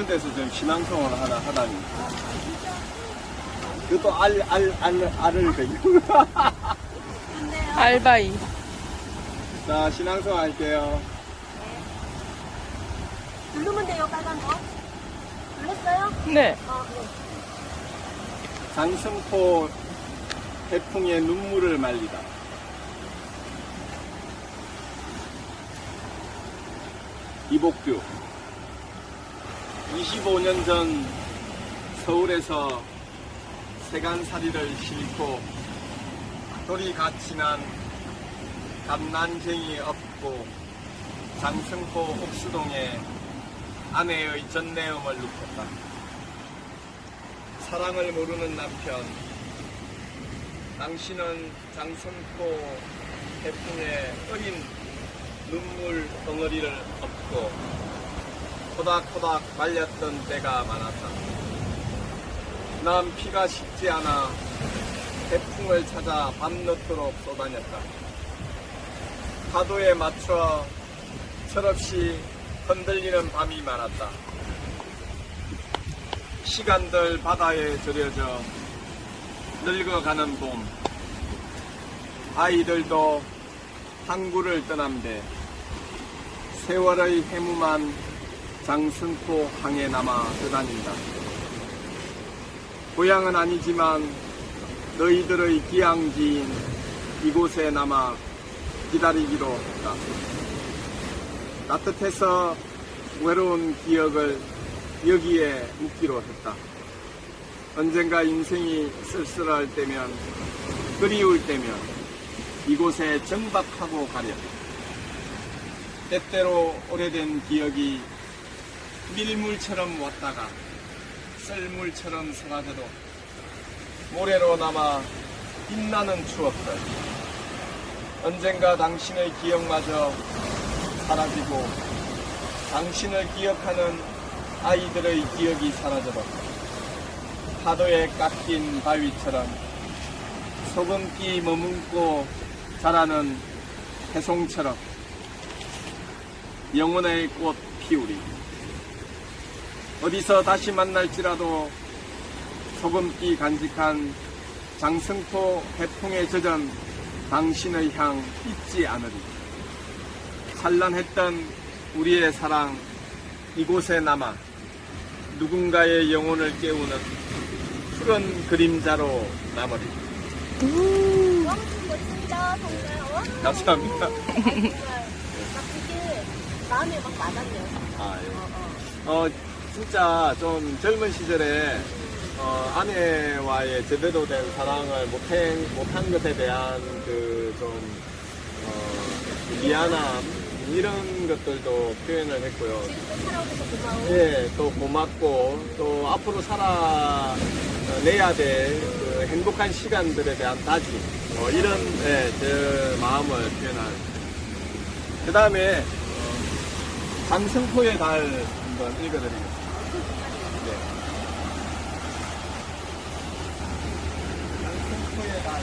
이런 데서 좀 신앙송을 하나 하다니. 그것도 알, 알, 알, 알을 배경. 알바이. 자, 신앙송 할게요. 누르면 돼요, 빨간 거. 눌렀어요? 네. 어, 네. 장승포 태풍의 눈물을 말리다. 이복규. 25년 전 서울에서 세간살이를 싣고 돌이 같이 난 감난쟁이 업고 장승포 옥수동에 아내의 전내음을 눕혔다. 사랑을 모르는 남편. 당신은 장승포 태풍에 어린 눈물 덩어리를 업고 토닥토닥 말렸던 때가 많았다. 난 피가 식지 않아 태풍을 찾아 밤늦도록 쏘다녔다. 파도에 맞춰 철없이 흔들리는 밤이 많았다. 시간들 바다에 절여져 늙어가는 봄 아이들도 항구를 떠남대 세월의 해무만 장승포 항에 남아 떠다닌다 고향은 아니지만 너희들의 기양지인 이곳에 남아 기다리기로 했다 따뜻해서 외로운 기억을 여기에 묻기로 했다. 언젠가 인생이 쓸쓸할 때면, 그리울 때면, 이곳에 정박하고 가려. 때때로 오래된 기억이 밀물처럼 왔다가 썰물처럼 사라져도 모래로 남아 빛나는 추억들. 언젠가 당신의 기억마저 사라지고 당신을 기억하는 아이들의 기억이 사라져도 파도에 깎인 바위처럼 소금기 머문고 자라는 해송처럼 영혼의 꽃 피우리 어디서 다시 만날지라도 소금기 간직한 장승포 해풍에 젖은 당신의 향 잊지 않으리 찬란했던 우리의 사랑 이곳에 남아 누군가의 영혼을 깨우는 푸른 그림자로 남으리. 와, 멋진다, 정말. 와. 감사합니다. 아, 그게 마음에 막 와닿네요. 아, 예. 어, 어. 어, 진짜 좀 젊은 시절에 어, 아내와의 제대로 된 사랑을 못한, 못한 것에 대한 그 좀, 어, 미안함, 이런 것들도 표현을 했고요. 예, 또 고맙고 또 앞으로 살아내야 될 그 행복한 시간들에 대한 다짐 뭐 이런 예, 제 마음을 표현한. 그 다음에 어, 장승포의 달 한번 읽어드리겠습니다. 네. 장승포의 달.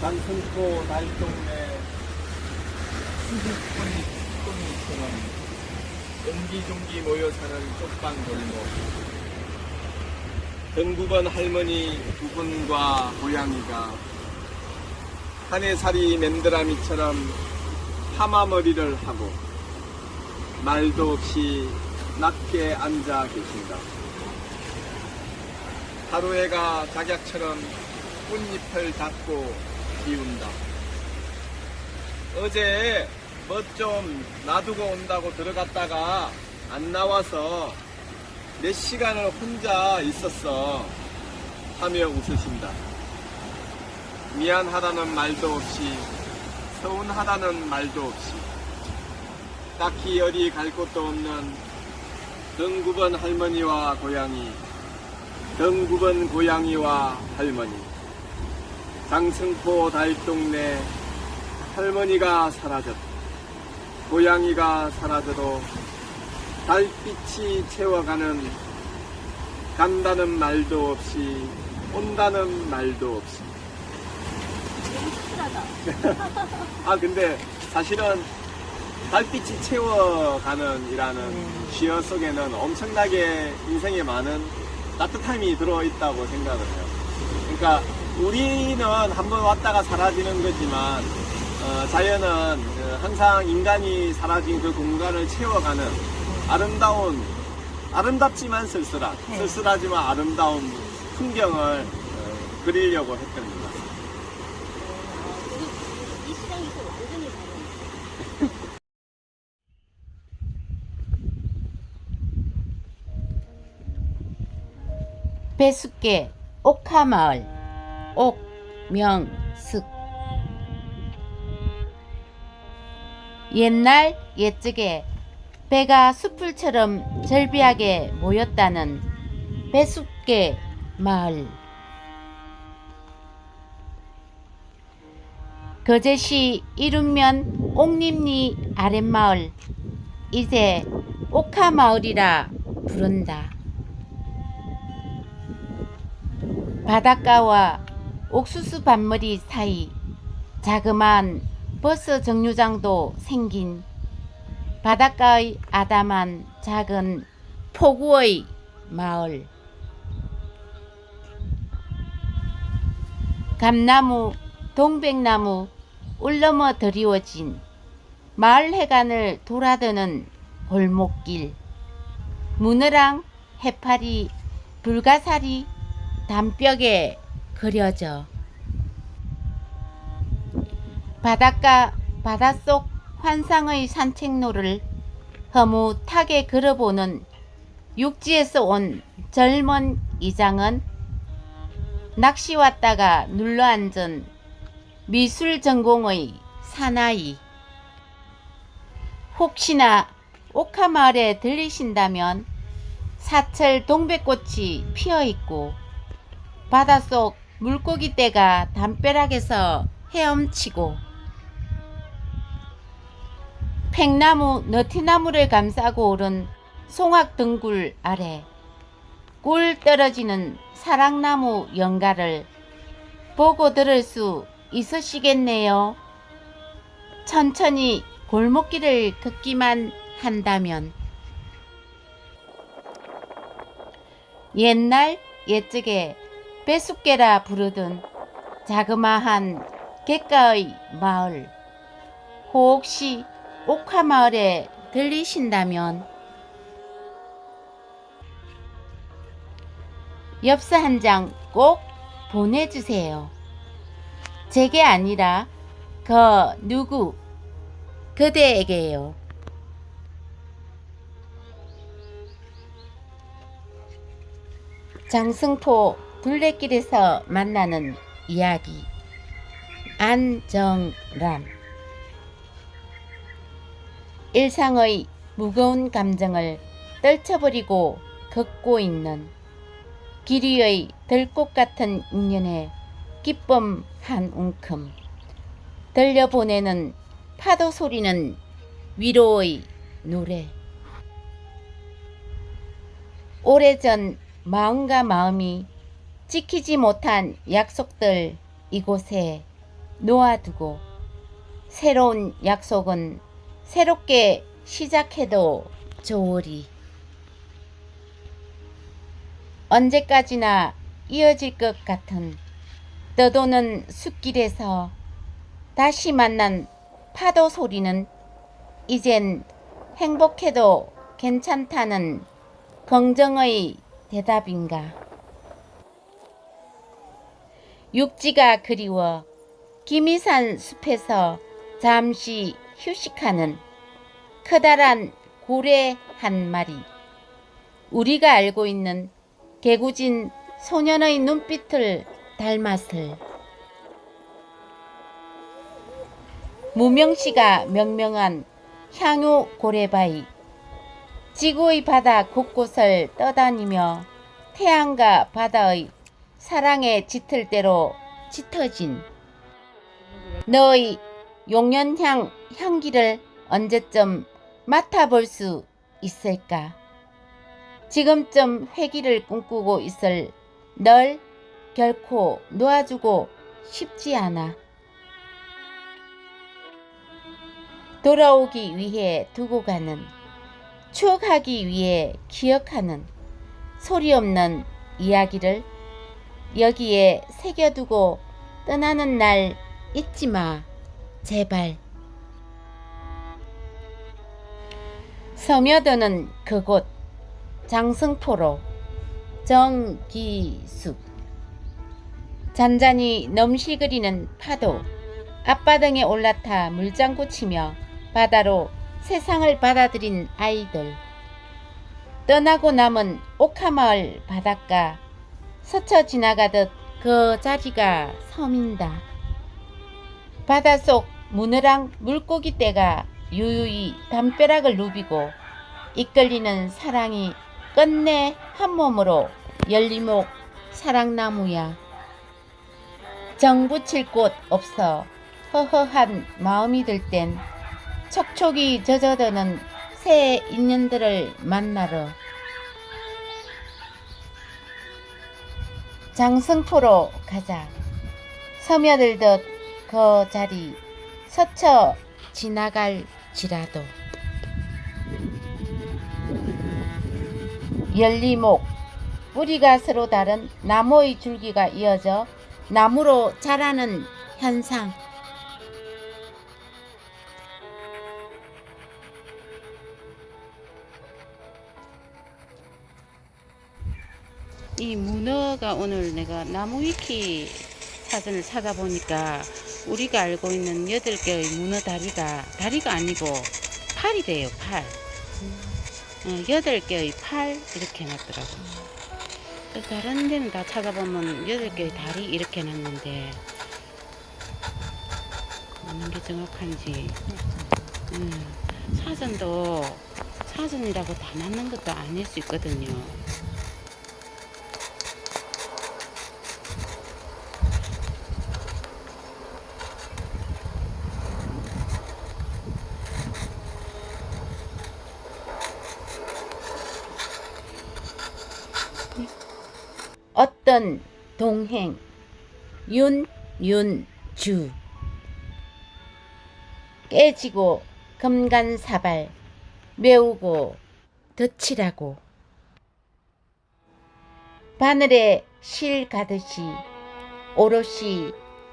장승포 달동네 수줍꽃잎 꽃잎처럼 옹기종기 모여 사는 쪽방 골목 전국원 할머니 두 분과 고양이가 한해살이 맨드라미처럼 파마머리를 하고 말도 없이 낮게 앉아 계신다. 하루해가 작약처럼 꽃잎을 닫고 비운다. 어제 뭐 좀 놔두고 온다고 들어갔다가 안 나와서 몇 시간을 혼자 있었어 하며 웃으신다. 미안하다는 말도 없이 서운하다는 말도 없이 딱히 어디 갈 곳도 없는 등구번 할머니와 고양이 등구번 고양이와 할머니 장승포 달동네 할머니가 사라졌다. 고양이가 사라져도 달빛이 채워가는 간다는 말도 없이 온다는 말도 없이. 아 근데 사실은 달빛이 채워가는 이라는 네. 시어 속에는 엄청나게 인생에 많은 따뜻함이 들어있다고 생각을 해요. 그러니까 우리는 한번 왔다가 사라지는 거지만 어, 자연은 어, 항상 인간이 사라진 그 공간을 채워가는 아름다운 아름답지만 쓸쓸한 네. 쓸쓸하지만 아름다운 풍경을 어, 그리려고 했던 것 같습니다. 우리 이 시장에서 완전히 다른. 배숫개 옥하마을 옥명숙 옛날 옛적에 배가 숲풀처럼 절비하게 모였다는 배숫개 마을. 거제시 이름면 옥림리 아랫마을. 이제 옥하마을이라 부른다. 바닷가와 옥수수 밭머리 사이 자그마한 버스 정류장도 생긴 바닷가의 아담한 작은 포구의 마을. 감나무, 동백나무 울넘어 드리워진 마을 해관을 돌아드는 골목길. 무느랑 해파리 불가사리 담벽에 그려져. 바닷가 바닷속 환상의 산책로를 허무하게 걸어보는 육지에서 온 젊은 이장은 낚시 왔다가 눌러앉은 미술 전공의 사나이. 혹시나 옥하마을에 들리신다면 사철 동백꽃이 피어 있고 바닷속 물고기 떼가 담벼락에서 헤엄치고 팽나무 너티나무를 감싸고 오른 송악 등굴 아래 꿀 떨어지는 사랑나무 연가를 보고 들을 수 있으시겠네요. 천천히 골목길을 걷기만 한다면 옛날 옛적에 배숫개라 부르던 자그마한 객가의 마을 혹시 옥화마을에 들리신다면 엽서 한 장 꼭 보내주세요. 제게 아니라 그 누구 그대에게요. 장승포 둘레길에서 만나는 이야기. 안정람. 일상의 무거운 감정을 떨쳐버리고 걷고 있는 길이의 들꽃 같은 인연의 기쁨 한 움큼 들려보내는 파도 소리는 위로의 노래. 오래전 마음과 마음이 지키지 못한 약속들 이곳에 놓아두고 새로운 약속은 새롭게 시작해도 좋으리. 언제까지나 이어질 것 같은 떠도는 숲길에서 다시 만난 파도 소리는 이젠 행복해도 괜찮다는 긍정의 대답인가. 육지가 그리워 기미산 숲에서 잠시 휴식하는 커다란 고래 한 마리. 우리가 알고 있는 개구진 소년의 눈빛을 닮았을. 무명시가 명명한 향유 고래바위. 지구의 바다 곳곳을 떠다니며 태양과 바다의 사랑의 짙을 대로 짙어진 너의 용연향 향기를 언제쯤 맡아볼 수 있을까? 지금쯤 회기를 꿈꾸고 있을 널 결코 놓아주고 싶지 않아. 돌아오기 위해 두고 가는 추억하기 위해 기억하는 소리 없는 이야기를 여기에 새겨두고 떠나는 날 잊지 마. 제발. 서며드는 그곳 장승포로. 정기숙. 잔잔히 넘실거리는 파도 앞바닥에 올라타 물장구 치며 바다로 세상을 받아들인 아이들. 떠나고 남은 옥하마을 바닷가 스쳐 지나가듯 그 자리가 서민다. 바닷속 무느랑 물고기 떼가 유유히 담벼락을 누비고 이끌리는 사랑이 끝내 한 몸으로 열리목 사랑나무야. 정 붙일 곳 없어 허허한 마음이 들 땐 촉촉이 젖어드는 새 인연들을 만나러 장승포로 가자. 서며들 듯 그 자리 서쳐 지나갈지라도. 열리목. 뿌리가 서로 다른 나무의 줄기가 이어져 나무로 자라는 현상 이 문어가 오늘 내가 나무 위키 사전을 찾아보니까 우리가 알고 있는 여덟 개의 문어 다리가 다리가 아니고 팔이래요 팔. 어, 여덟 개의 팔 이렇게 해놨더라고. 또 다른 데는 다 찾아보면 여덟 개의 다리 이렇게 해놨는데 어느 게 정확한지. 음, 사전도 사전이라고 다 맞는 것도 아닐 수 있거든요. 어떤 동행? 윤윤주. 깨지고 금간사발 메우고 덧치라고. 바늘에 실 가듯이 오롯이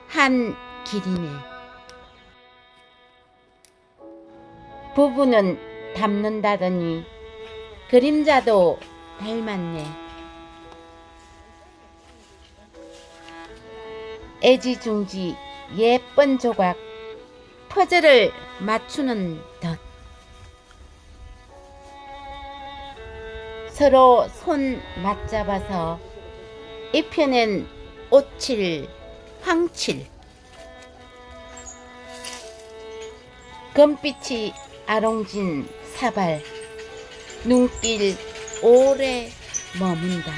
한 길이네. 부부는 닮는다더니 그림자도 닮았네 애지중지 예쁜 조각 퍼즐을 맞추는 듯 서로 손 맞잡아서 입혀낸 오칠 황칠. 금빛이 아롱진 사발 눈길 오래 머문다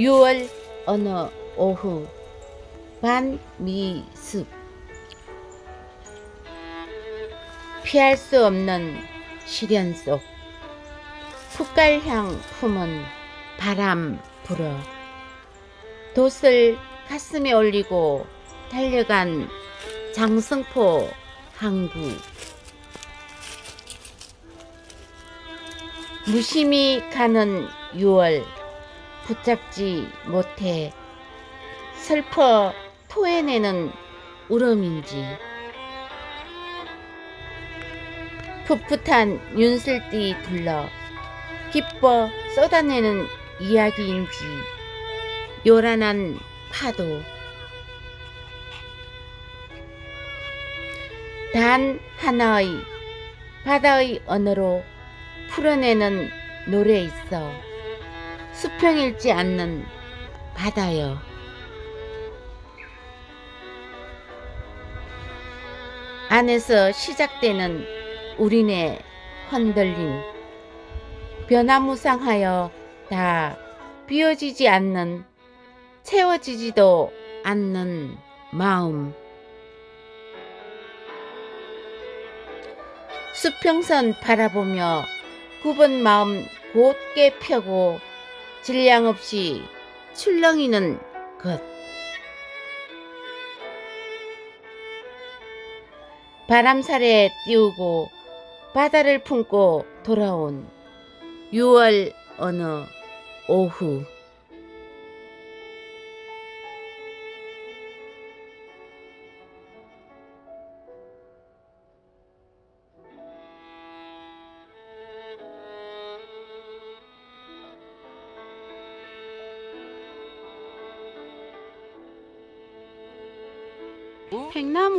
유월 어느 오후 반미습. 피할 수 없는 시련 속 풋갈향 품은 바람 불어 돛을 가슴에 올리고 달려간 장승포 항구. 무심히 가는 6월 붙잡지 못해 슬퍼 토해내는 울음인지. 풋풋한 윤슬띠 둘러 기뻐 쏟아내는 이야기인지. 요란한 파도. 단 하나의 바다의 언어로 풀어내는 노래 있어 수평 읽지 않는 바다여 안에서 시작되는 우리네 흔들림 변화무쌍하여 다 비워지지 않는 채워지지도 않는 마음. 수평선 바라보며 굽은 마음 곧게 펴고 질량 없이 출렁이는 것. 바람살에 띄우고 바다를 품고 돌아온 6월 어느 오후.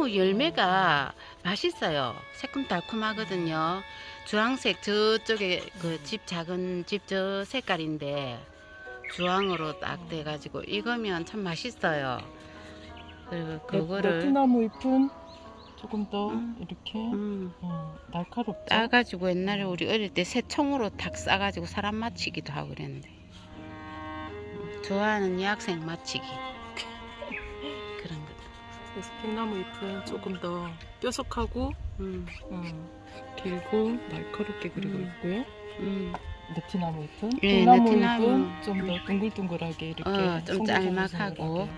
나무 열매가 맛있어요. 새콤달콤하거든요. 주황색 저쪽에 그 집 작은 집 저 색깔인데 주황으로 딱 돼가지고 익으면 참 맛있어요. 그리고 그거를 베트나무 잎은 조금 더 음. 이렇게 음, 음, 날카롭죠. 따가지고 옛날에 우리 어릴 때 새총으로 탁 싸가지고 사람 맞히기도 하고 그랬는데 음, 좋아하는 여학생 맞히기. 그래서 팽나무 잎은 조금 더 뾰족하고 음, 음, 길고 날카롭게 그리고 음. 있고요. 음. 느티나무 잎은 예, 팽나무 느티나무. 잎은 좀 더 둥글둥글하게 이렇게 어, 좀. 짤막하고.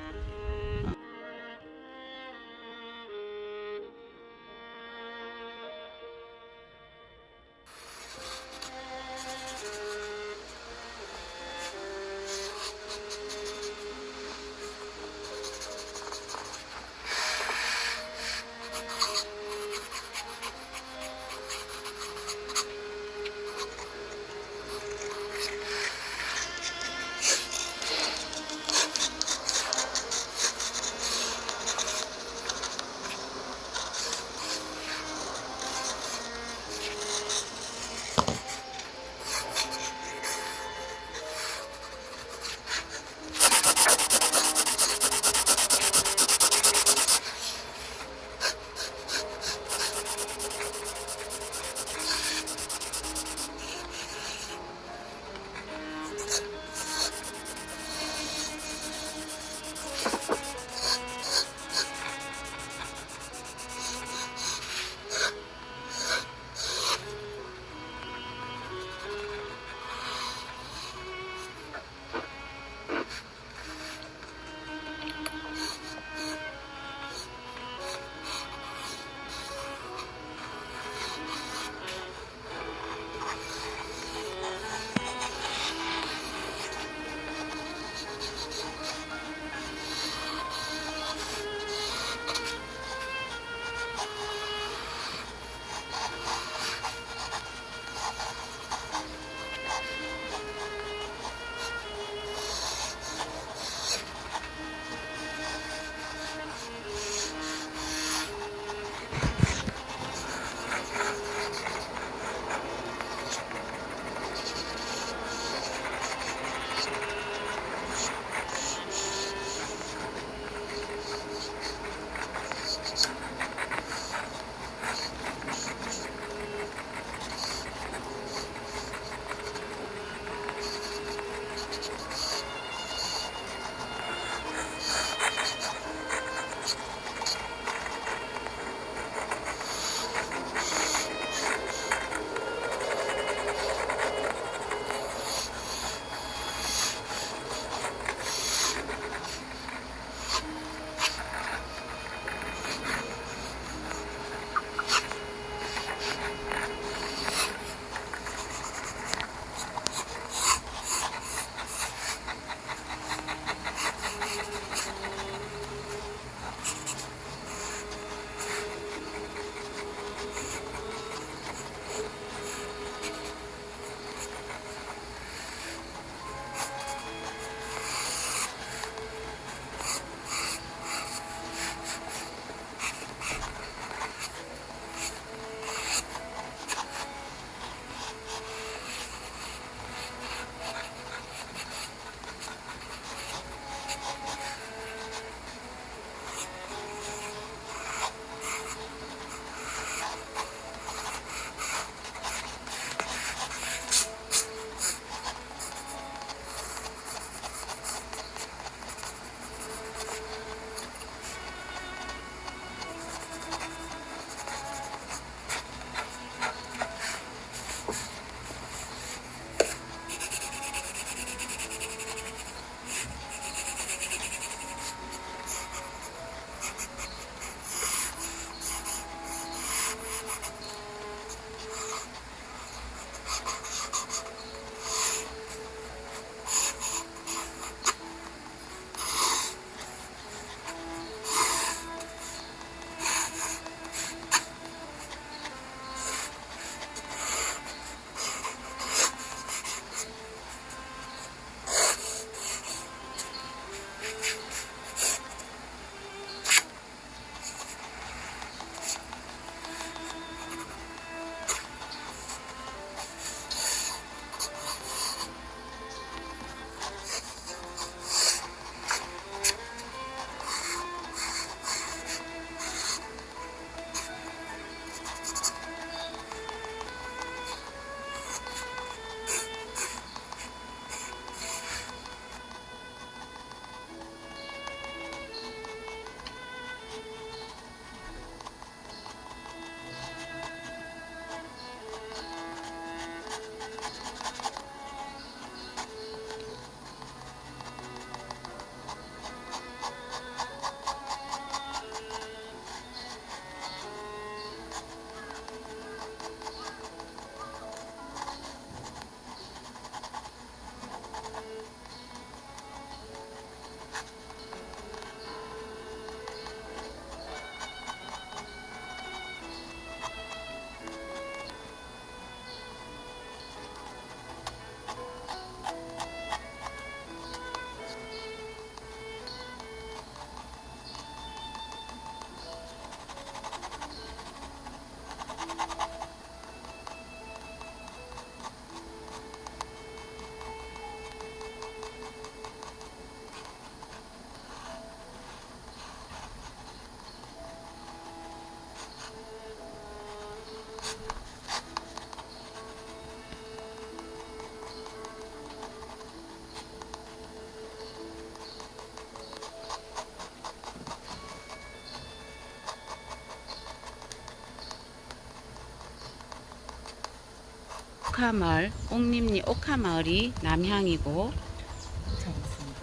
옥화마을, 옥림리 옥화마을이 남향이고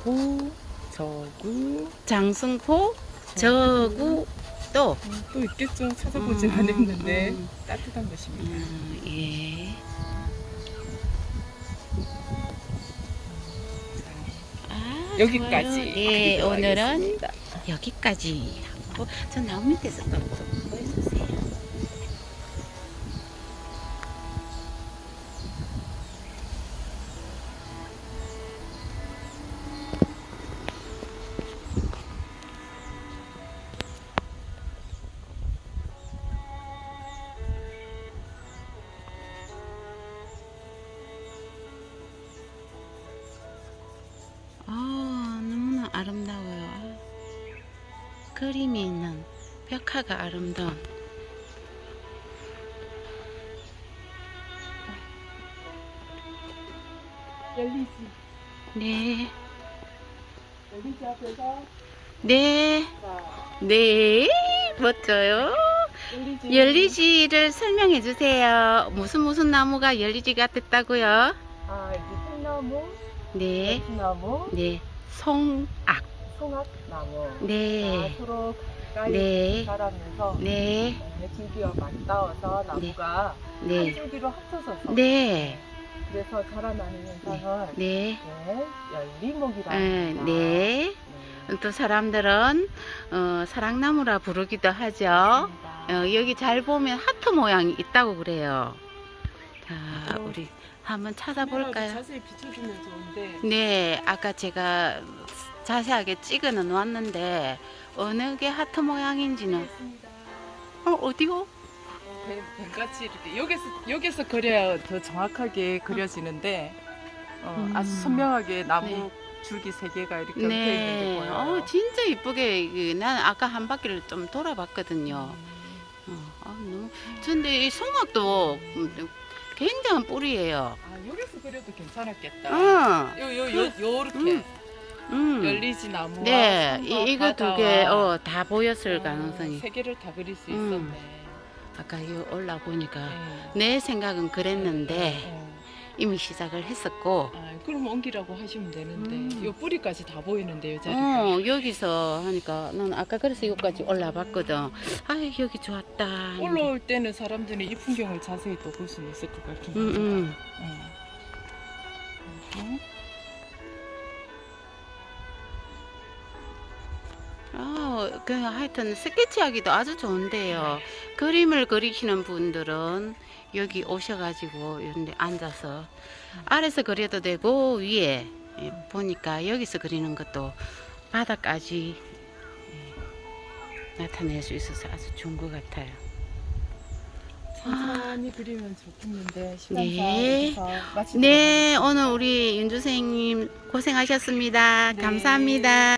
장승포, 저구, 장승포, 저구 또 음, 또 있겠죠. 찾아보진 음, 않았는데 음. 따뜻한 곳입니다. 음, 예. 아, 여기까지. 예, 오늘은 하겠습니다. 여기까지 하고 저 나무 밑에서 또 열리지. 네, 열리지 앞에서 네, 자, 네, 멋져요. 열리지. 열리지를 설명해 주세요. 무슨 무슨 나무가 열리지가 됐다고요? 아, 이제 통나무, 네, 나무, 네, 송악. 송악나무. 네, 서로 가까이 네. 자라면서 네, 네, 줄기와 맞닿아서 나무가 한 네, 줄기로 합쳐져서 네, 그래서 자라나는 현상을 네, 네, 열리목이라고 네, 합니다. 네. 네. 또 사람들은 어, 사랑나무라 부르기도 하죠. 어, 여기 잘 보면 하트 모양이 있다고 그래요. 자, 어. 우리 한번 찾아볼까요? 자세히 비춰주면 좋은데 네, 아까 제가 자세하게 찍어 놓았는데 어느 게 하트 모양인지는. 어 어디요? 뱀, 뱀같이 이렇게 여기서 여기서 그려야 더 정확하게 그려지는데 어, 음. 아주 선명하게 나무 네. 줄기 세 개가 이렇게 얽혀 있는 게 네, 보여요. 어 진짜 이쁘게 그, 난 아까 한 바퀴를 좀 돌아봤거든요. 음. 어, 아, 너무. 근데 이 송악도 음, 굉장한 뿌리예요. 아 여기서 그려도 괜찮았겠다. 어, 요 요 요 요렇게 음. 음. 열리지 나무와 네, 이, 이거 두 개, 어, 다 보였을 어, 가능성이. 세 개를 다 그릴 수 음. 있었네. 아까 이거 올라보니까. 네. 내 생각은 그랬는데, 네. 이미 시작을 했었고, 아, 그럼 옮기라고 하시면 되는데 음. 요 뿌리까지 다 보이는데 요 자리가. 어, 여기서 하니까, 난 아까 그래서 여기까지 올라봤거든. 아 여기 좋았다. 올라올 때는 사람들이 이 풍경을 자세히 또 볼 수 있을 것 합니다. 음. 음. 음. 아, 그 하여튼 스케치하기도 아주 좋은데요. 그림을 그리시는 분들은 여기 오셔가지고 이런데 앉아서 아래서 그려도 되고 위에 예, 보니까 여기서 그리는 것도 바닥까지 예, 나타낼 수 있어서 아주 좋은 것 같아요. 천천히 그리면 좋겠는데 네. 네. 오늘 우리 윤주 선생님 고생하셨습니다. 네. 감사합니다.